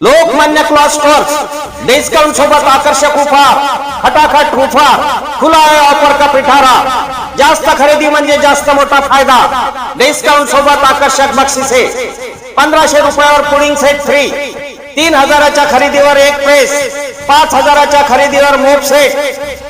Lokmanya cloth stores discount सोबत आकर्षक उपहार खटाखट उपहार खुला आहे ऑफर का पिठारा जास्त खरेदी म्हणजे जास्त मोठा फायदा डिस्काउंट सोबत आकर्षक बक्षिसे पंधराशे रुपयावर पुडिंग सेट फ्री तीन हजाराच्या खरेदीवर एक प्रेस पाच हजाराच्या खरेदीवर मोप सेट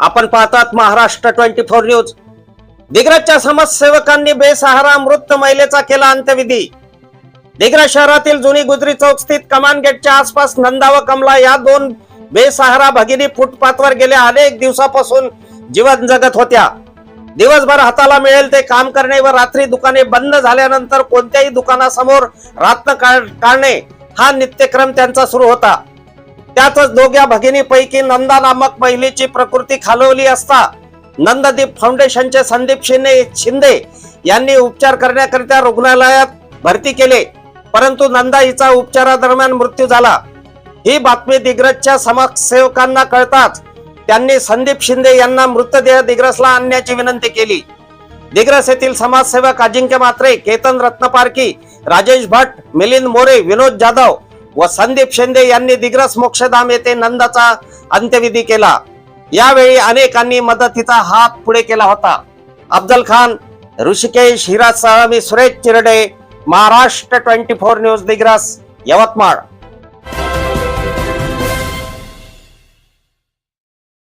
आपण पाहतात महाराष्ट्र ट्वेंटी फोर न्यूज. दिग्रजच्या समाजसेवकांनी बेसहारा मृत महिलेचा केला अंत्यविधी. दिग्रज शहरातील जुनी गुजरी चौक स्थित कमान गेटच्या आसपास नंदा व कमला या दोन बेसहारा भगिनी फुटपाथवर गेल्या अनेक दिवसापासून जीवन जगत होत्या. दिवसभर हाताला मिळेल ते काम करणे व रात्री दुकाने बंद झाल्यानंतर कोणत्याही दुकानासमोर रात्र काढ- काढणे हा नित्यक्रम त्यांचा सुरू होता. त्यातच दोघ्या भगिनीपैकी नंदा नामक महिलेची प्रकृती खालवली असता नंददीप फाउंडेशनचे संदीप शिंदे शिंदे यांनी उपचार करण्याकरिता रुग्णालयात भरती केले. परंतु नंदा हिचा उपचारादरम्यान मृत्यू झाला. ही बातमी दिग्रजच्या समाजसेवकांना कळताच त्यांनी संदीप शिंदे यांना मृतदेह दिग्रसला आणण्याची विनंती केली. दिग्रस येथील समाजसेवक अजिंक्य मात्रे केतन रत्नपारकी राजेश भट मिलिंद मोरे विनोद जाधव व संदीप शिंदे यांनी दिग्रस मोक्षधाम येथे नंदाचा अंत्यविधी केला. यावेळी अनेकांनी मदतीचा हात पुढे केला होता. अफजल खान ऋषिकेश हिरासह मी Suresh Chirde Maharashtra twenty four news Digras Yavatmal.